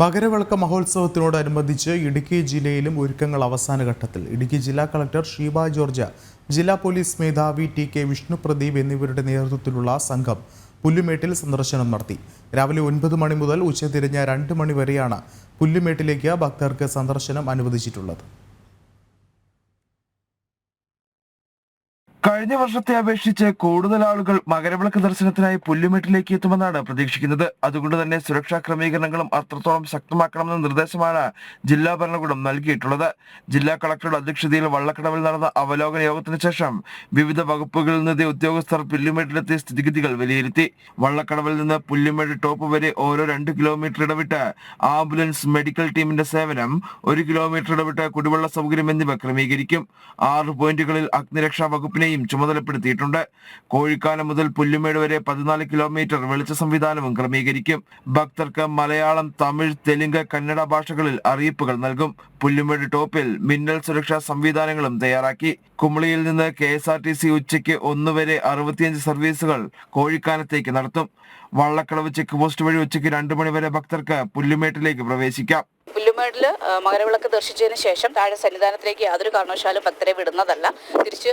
മകരവിളക്ക് മഹോത്സവത്തിനോടനുബന്ധിച്ച് ഇടുക്കി ജില്ലയിലും ഒരുക്കങ്ങൾ അവസാന ഘട്ടത്തിൽ. ഇടുക്കി ജില്ലാ കളക്ടർ ഷീബ ജോർജ ജില്ലാ പോലീസ് മേധാവി ടി കെ വിഷ്ണുപ്രദീപ് എന്നിവരുടെ നേതൃത്വത്തിലുള്ള സംഘം പുല്ലുമേട്ടിൽ സന്ദർശനം നടത്തി. രാവിലെ ഒൻപത് മണി മുതൽ ഉച്ചതിരിഞ്ഞ രണ്ട് മണി വരെയാണ് പുല്ലുമേട്ടിലേക്ക് ഭക്തർക്ക് സന്ദർശനം അനുവദിച്ചിട്ടുള്ളത്. കഴിഞ്ഞ വർഷത്തെ അപേക്ഷിച്ച് കൂടുതൽ ആളുകൾ മകരവിളക്ക് ദർശനത്തിനായി പുല്ലുമേട്ടിലേക്ക് എത്തുമെന്നാണ് പ്രതീക്ഷിക്കുന്നത്. അതുകൊണ്ട് തന്നെ സുരക്ഷാ ക്രമീകരണങ്ങളും അത്രത്തോളം ശക്തമാക്കണമെന്ന നിർദ്ദേശമാണ് ജില്ലാ ഭരണകൂടം നൽകിയിട്ടുള്ളത്. ജില്ലാ കളക്ടറുടെ അധ്യക്ഷതയിൽ വള്ളക്കടവിൽ നടന്ന അവലോകന യോഗത്തിന് ശേഷം വിവിധ വകുപ്പുകളിൽ നിന്ന് ഉദ്യോഗസ്ഥർ പുല്ലുമേട്ടിലെത്തിയ സ്ഥിതിഗതികൾ വിലയിരുത്തി. വള്ളക്കടവിൽ നിന്ന് പുല്ലുമേട് ടോപ്പ് വരെ ഓരോ രണ്ട് കിലോമീറ്റർ ഇടവിട്ട് ആംബുലൻസ് മെഡിക്കൽ ടീമിന്റെ സേവനം ഒരു കിലോമീറ്റർ ഇടവിട്ട് കുടിവെള്ള സൗകര്യം എന്നിവ ക്രമീകരിക്കും. ആറ് പോയിന്റുകളിൽ അഗ്നിരക്ഷാ വകുപ്പിനെയും ചുമതലപ്പെടുത്തിയിട്ടുണ്ട്. കോഴിക്കാനം മുതൽ പുല്ലുമേട് വരെ പതിനാല് കിലോമീറ്റർ വെളിച്ച സംവിധാനവും ക്രമീകരിക്കും. ഭക്തർക്ക് മലയാളം തമിഴ് തെലുങ്ക് കന്നഡ ഭാഷകളിൽ അറിയിപ്പുകൾ നൽകും. പുല്ലുമേട് ടോപ്പിൽ മിന്നൽ സുരക്ഷാ സംവിധാനങ്ങളും തയ്യാറാക്കി. കുമളിയിൽ നിന്ന് K S R T C ഉച്ചയ്ക്ക് ഒന്ന് വരെ അറുപത്തിയഞ്ച് സർവീസുകൾ കോഴിക്കാനത്തേക്ക് നടത്തും. വള്ളക്കടവ് ചെക്ക് പോസ്റ്റ് വഴി ഉച്ചയ്ക്ക് രണ്ടു മണിവരെ ഭക്തർക്ക് പുല്ലുമേട്ടിലേക്ക് പ്രവേശിക്കാം. പുല്ലുമേടിൽ മകരവിളക്ക് ദർശിച്ചതിന് ശേഷം താഴെ സന്നിധാനത്തിലേക്ക് യാതൊരു കാരണവശാലും ഭക്തരെ വിടുന്നതല്ല. തിരിച്ച്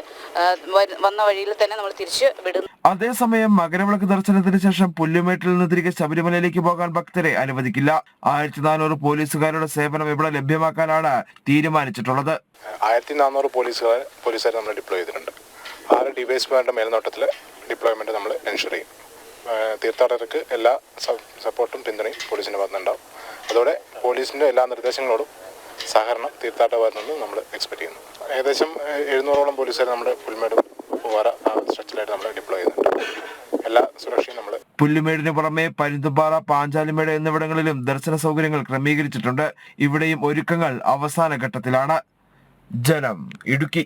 വന്ന വഴിയിൽ തന്നെ നമ്മൾ തിരിച്ച് വിടുന്നു അതേസമയം മകരവിളക്ക് ദർശനത്തിന് ശേഷം പുല്ലുമേട്ടിൽ നിന്ന് തിരികെ ശബരിമലയിലേക്ക് പോകാൻ ഭക്തരെ അനുവദിക്കില്ല. ആയിരത്തി നാനൂറ് പോലീസുകാരുടെ സേവനം ഇവിടെ ലഭ്യമാക്കാനാണ് തീരുമാനിച്ചിട്ടുള്ളത്. ആയിരത്തി നാനൂറ് പോലീസുകാർ പോലീസുകാർ നമ്മൾ ഡിപ്ലോയ് ചെയ്തിട്ടുണ്ട്. ആറ് ഡിവൈസ്മാരുടെ മേൽനോട്ടത്തിൽ ഡിപ്ലോയ്മെന്റ് നമ്മൾ എൻഷുർ ചെയ്യും. തീർത്ഥാടകർക്ക് എല്ലാ സപ്പോർട്ടും പിന്തുണയും പോലീസിന്റെ ഭാഗത്തുനിന്നുണ്ടാവും. അതോടെ പോലീസിന്റെ എല്ലാ നിർദ്ദേശങ്ങളോടും സഹകരണം തീർത്ഥാട്ട ഭാഗത്തു നമ്മൾ എക്സ്പെക്ട് ചെയ്യുന്നു. ഏകദേശം എഴുന്നൂറോളം പോലീസുകാർ നമ്മുടെ പുൽമേട് പൂവാറ ആ സ്ട്രക്ചറിലായിട്ട് നമ്മൾ ഡിപ്ലോയ് ചെയ്യുന്നുണ്ട്. എല്ലാ സുരക്ഷയും നമ്മൾ പുല്ലുമേടിന് പുറമെ പരുന്തുപാറ പാഞ്ചാലിമേട് എന്നിവിടങ്ങളിലും ദർശന സൗകര്യങ്ങൾ ക്രമീകരിച്ചിട്ടുണ്ട്. ഇവിടെയും ഒരുക്കങ്ങൾ അവസാന ഘട്ടത്തിലാണ്. ജലം ഇടുക്കി